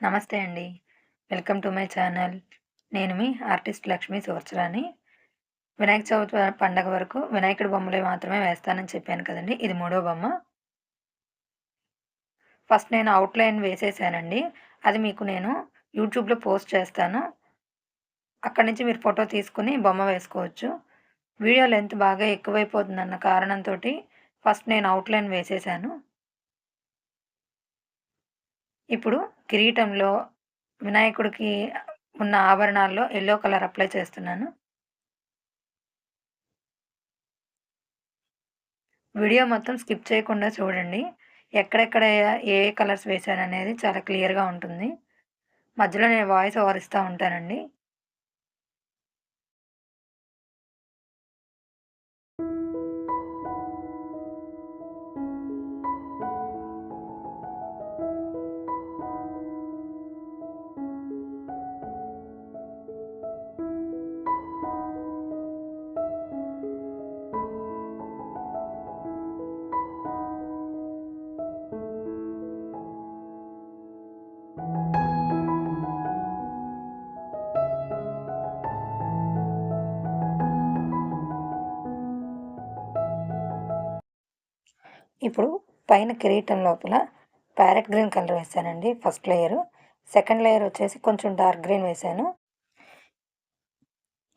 నమస్తే అండి. Welcome to my channel. నేను మీ ఆర్టిస్ట్ లక్ష్మీ సువర్చరాని వినాయక చవితి పండగ వరకు వినాయకుడి బొమ్మలే మాత్రమే వేస్తానని చెప్పాను కదండి. ఇది మూడో బొమ్మ. ఫస్ట్ నేను అవుట్లైన్ వేసేసానండి. అది మీకు నేను యూట్యూబ్లో పోస్ట్ చేస్తాను. అక్కడి నుంచి మీరు ఫోటో తీసుకుని బొమ్మ వేసుకోవచ్చు. వీడియో లెంత్ బాగా ఎక్కువైపోతుందన్న కారణంతో ఫస్ట్ నేను అవుట్లైన్ వేసేసాను. ఇప్పుడు కిరీటంలో వినాయకుడికి ఉన్న ఆభరణాల్లో ఎల్లో కలర్ అప్లై చేస్తున్నాను. వీడియో మొత్తం స్కిప్ చేయకుండా చూడండి. ఎక్కడెక్కడ ఏ కలర్స్ వేశాను అనేది చాలా క్లియర్గా ఉంటుంది. మధ్యలో నేను వాయిస్ ఓవర్ ఇస్తూ ఉంటానండి. ఇప్పుడు పైన కిరీటం లోపల ప్యారెట్ గ్రీన్ కలర్ వేసానండి ఫస్ట్ లేయర్. సెకండ్ లేయర్ వచ్చేసి కొంచెం డార్క్ గ్రీన్ వేసాను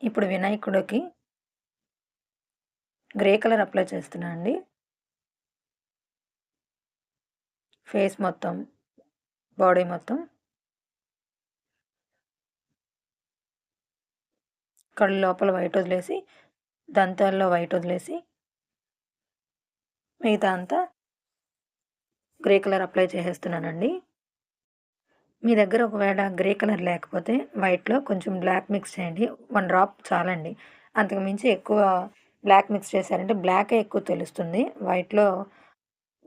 ఇప్పుడు వినాయకుడికి గ్రే కలర్ అప్లై చేస్తున్నా అండి. ఫేస్ మొత్తం బాడీ మొత్తం. కళ్ళు లోపల వైట్ వదిలేసి దంతాల్లో వైట్ వదిలేసి మిగతా అంతా గ్రే కలర్ అప్లై చేసేస్తున్నానండి. మీ దగ్గర ఒకవేళ గ్రే కలర్ లేకపోతే వైట్లో కొంచెం బ్లాక్ మిక్స్ చేయండి. వన్ డ్రాప్ చాలండి. అంతకు మించి ఎక్కువ బ్లాక్ మిక్స్ చేశారంటే బ్లాకే ఎక్కువ తెలుస్తుంది. వైట్లో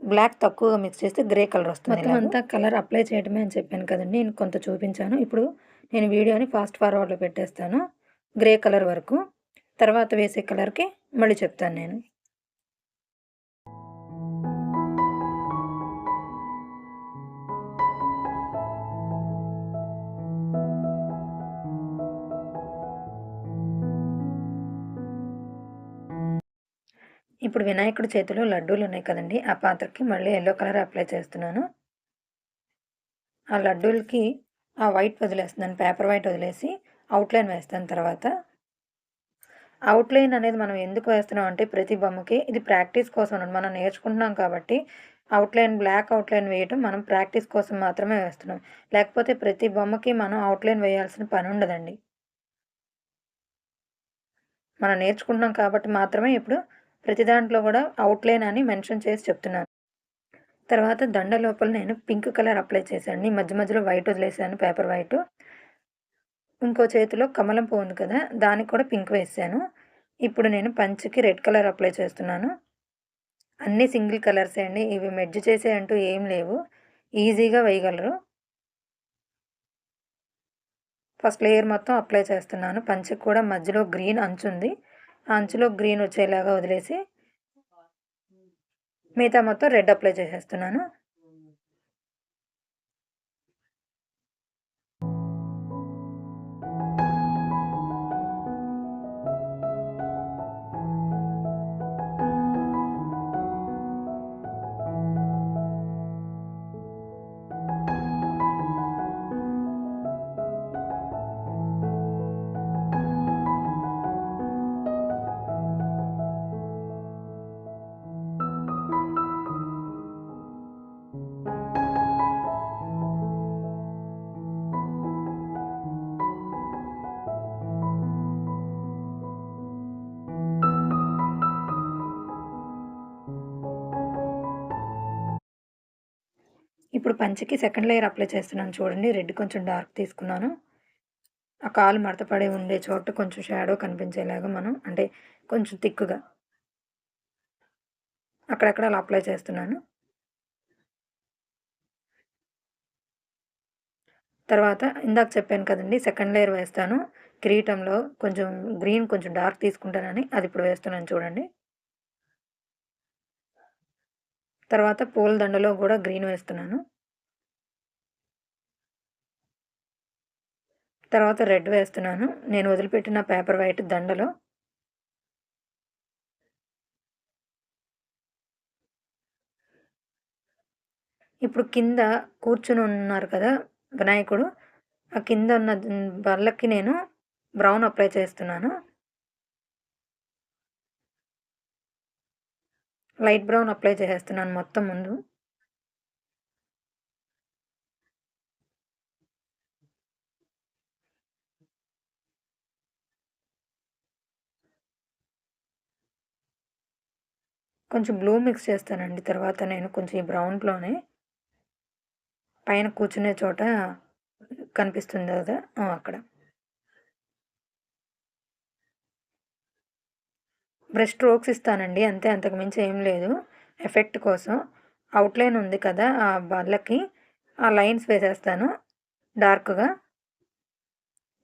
బ్లాక్ తక్కువగా మిక్స్ చేస్తే గ్రే కలర్ వస్తుంది మొత్తం అంతా కలర్ అప్లై చేయడమే అని చెప్పాను కదండి. నేను కొంత చూపించాను. ఇప్పుడు నేను వీడియోని ఫాస్ట్ ఫార్వర్డ్లో పెట్టేస్తాను. గ్రే కలర్ వరకు. తర్వాత వేసే కలర్కి మళ్ళీ చెప్తాను నేను. ఇప్పుడు వినాయకుడి చేతిలో లడ్డూలు ఉన్నాయి కదండి ఆ పాత్రకి మళ్ళీ ఎల్లో కలర్ అప్లై చేస్తున్నాను. ఆ లడ్డూలకి ఆ వైట్ వదిలేస్తున్నాను పేపర్ వైట్ వదిలేసి అవుట్లైన్ వేస్తాను తర్వాత. అవుట్లైన్ అనేది మనం ఎందుకు వేస్తున్నాం అంటే ప్రతి బొమ్మకి ఇది ప్రాక్టీస్ కోసం మనం నేర్చుకుంటున్నాం కాబట్టి అవుట్లైన్ బ్లాక్ అవుట్లైన్ వేయటం మనం ప్రాక్టీస్ కోసం మాత్రమే వేస్తున్నాం. లేకపోతే ప్రతి బొమ్మకి మనం అవుట్లైన్ వేయాల్సిన పని ఉండదండి. మనం నేర్చుకుంటున్నాం కాబట్టి మాత్రమే ఇప్పుడు ప్రతి దాంట్లో కూడా అవుట్లైన్ అని మెన్షన్ చేసి చెప్తున్నాను. తర్వాత దండ లోపల నేను పింక్ కలర్ అప్లై చేశాను. మధ్య మధ్యలో వైట్ వదిలేసాను పేపర్ వైట్ ఇంకో చేతిలో కమలం పువ్వు ఉంది కదా దానికి కూడా పింక్ వేసాను. ఇప్పుడు నేను పంచకి రెడ్ కలర్ అప్లై చేస్తున్నాను. అన్నీ సింగిల్ కలర్సే అండి. ఇవి మెడ్జ్ చేసే అంటూ ఏం లేవు. ఈజీగా వేయగలరు. ఫస్ట్ లేయర్ మొత్తం అప్లై చేస్తున్నాను. పంచకి కూడా మధ్యలో గ్రీన్ అంచుంది. అంచులో గ్రీన్ వచ్చేలాగా వదిలేసి మిగతా మొత్తం రెడ్ అప్లై చేసేస్తున్నాను. ఇప్పుడు పంచకి సెకండ్ లేయర్ అప్లై చేస్తున్నాను చూడండి. రెడ్ కొంచెం డార్క్ తీసుకున్నాను. ఆ కాలు మడతపడి ఉండే చోట కొంచెం షాడో కనిపించేలాగా మనం అంటే కొంచెం థిక్గా అక్కడక్కడ అలా అప్లై చేస్తున్నాను. తర్వాత ఇందాక చెప్పాను కదండి సెకండ్ లేయర్ వేస్తాను. కిరీటంలో కొంచెం గ్రీన్ కొంచెం డార్క్ తీసుకుంటానని అది ఇప్పుడు వేస్తున్నాను చూడండి. తర్వాత పూల దండలో కూడా గ్రీన్ వేస్తున్నాను. తర్వాత రెడ్ వేస్తున్నాను. నేను వదిలిపెట్టిన పేపర్ వైట్ దండలో. ఇప్పుడు కింద కూర్చుని ఉన్నారు కదా వినాయకుడు. ఆ కింద ఉన్న బల్లకి నేను బ్రౌన్ అప్లై చేస్తున్నాను. లైట్ బ్రౌన్ అప్లై చేసేస్తున్నాను మొత్తం ముందు. కొంచెం బ్లూ మిక్స్ చేస్తానండి. తర్వాత నేను కొంచెం ఈ బ్రౌన్లోనే పైన కూర్చునే చోట కనిపిస్తుంది కదా అక్కడ. బ్రష్ స్ట్రోక్స్ ఇస్తానండి. అంతే అంతకుమించి ఏం లేదు. ఎఫెక్ట్ కోసం. అవుట్లైన్ ఉంది కదా ఆ బల్లకి ఆ లైన్స్ వేసేస్తాను డార్క్గా.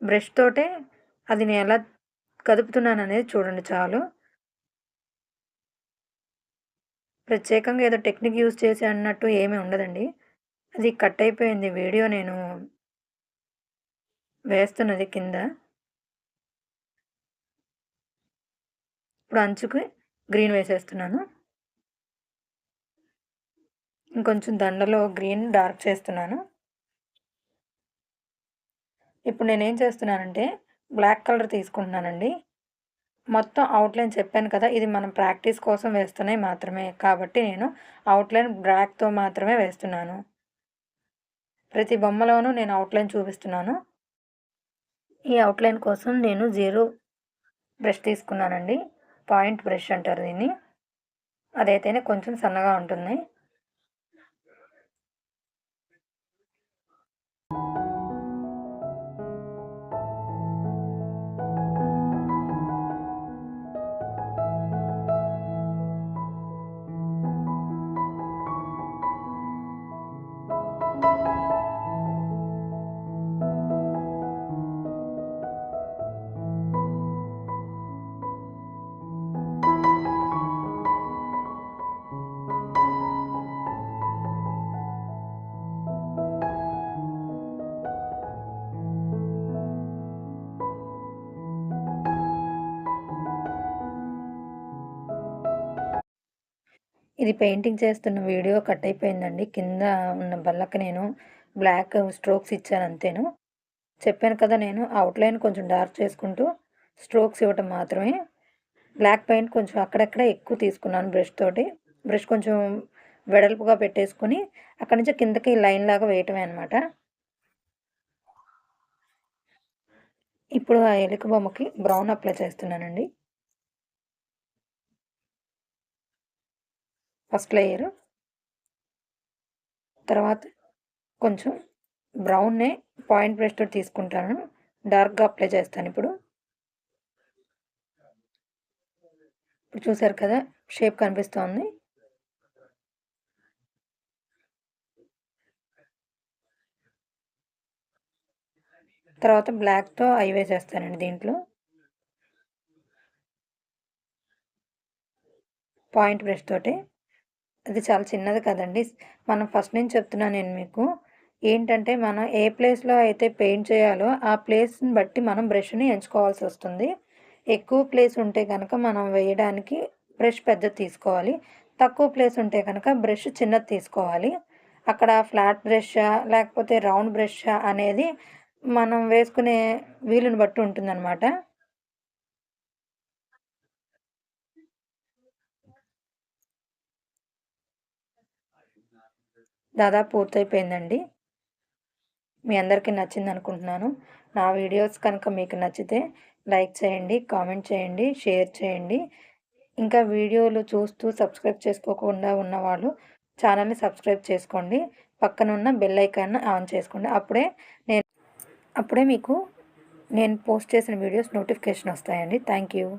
బ్రష్ తోటే అది నేను ఎలా కదుపుతున్నాను అనేది చూడండి చాలు. ప్రత్యేకంగా ఏదో టెక్నిక్ యూజ్ చేసి అన్నట్టు ఏమీ ఉండదండి. అది కట్ అయిపోయింది వీడియో నేను వేస్తున్నది కింద. ఇప్పుడు అంచుకి గ్రీన్ వేసేస్తున్నాను. ఇంకొంచెం దండలో గ్రీన్ డార్క్ చేస్తున్నాను. ఇప్పుడు నేనేం చేస్తున్నానంటే బ్లాక్ కలర్ తీసుకుంటున్నానండి. మొత్తం అవుట్లైన్ చెప్పాను కదా ఇది మనం ప్రాక్టీస్ కోసం వేస్తున్నాయి మాత్రమే. కాబట్టి నేను అవుట్లైన్ బ్రాక్తో మాత్రమే వేస్తున్నాను. ప్రతి బొమ్మలోనూ నేను అవుట్లైన్ చూపిస్తున్నాను. ఈ అవుట్లైన్ కోసం నేను జీరో బ్రష్ తీసుకున్నానండి. పాయింట్ బ్రష్ అంటారు దీన్ని. అదైతేనే కొంచెం సన్నగా ఉంటుంది. ఇది పెయింటింగ్ చేస్తున్న వీడియో కట్ అయిపోయిందండి. కింద ఉన్న బల్లకి నేను బ్లాక్ స్ట్రోక్స్ ఇచ్చాను అంతేను. చెప్పాను కదా నేను అవుట్లైన్ కొంచెం డార్క్ చేసుకుంటూ స్ట్రోక్స్ ఇవ్వటం మాత్రమే. బ్లాక్ పెయింట్ కొంచెం అక్కడక్కడ ఎక్కువ తీసుకున్నాను బ్రష్ తోటి. బ్రష్ కొంచెం వెడల్పుగా పెట్టేసుకుని అక్కడి నుంచి కిందకి లైన్ లాగా వేయటమే అనమాట ఇప్పుడు ఆ ఎలుక బొమ్మకి బ్రౌన్ అప్లై చేస్తున్నానండి. First layer. తర్వాత కొంచెం బ్రౌన్నే పాయింట్ బ్రష్ తోటి తీసుకుంటాను. డార్క్గా అప్లై చేస్తాను ఇప్పుడు. ఇప్పుడు చూసారు కదా షేప్ కనిపిస్తోంది. తర్వాత బ్లాక్తో ఐ వేసేస్తానండి దీంట్లో. పాయింట్ బ్రష్ తోటి. అది చాలా చిన్నది కదండి. మనం ఫస్ట్ నుంచి చెప్తున్నాను నేను మీకు. ఏంటంటే మనం ఏ ప్లేస్లో అయితే పెయింట్ చేయాలో ఆ ప్లేస్ని బట్టి మనం బ్రష్ని ఎంచుకోవాల్సి వస్తుంది. ఎక్కువ ప్లేస్ ఉంటే కనుక మనం వేయడానికి బ్రష్ పెద్దది తీసుకోవాలి. తక్కువ ప్లేస్ ఉంటే కనుక బ్రష్ చిన్నది తీసుకోవాలి. అక్కడ ఫ్లాట్ బ్రష్ లేకపోతే రౌండ్ బ్రష్ అనేది మనం వేసుకునే వీలుని బట్టి ఉంటుందన్నమాట. దాదాపు పూర్తయిపోయిందండి. మీ అందరికీ నచ్చింది అనుకుంటున్నాను నా వీడియోస్ కనుక మీకు నచ్చితే లైక్ చేయండి కామెంట్ చేయండి షేర్ చేయండి. ఇంకా వీడియోలు చూస్తూ సబ్స్క్రైబ్ చేసుకోకుండా ఉన్నవాళ్ళు ఛానల్ని సబ్స్క్రైబ్ చేసుకోండి. పక్కన ఉన్న బెల్ ఐకాన్ ఆన్ చేసుకోండి. అప్పుడే నేను అప్పుడే మీకు నేను పోస్ట్ చేసిన వీడియోస్ నోటిఫికేషన్ వస్తాయండి. Thank you.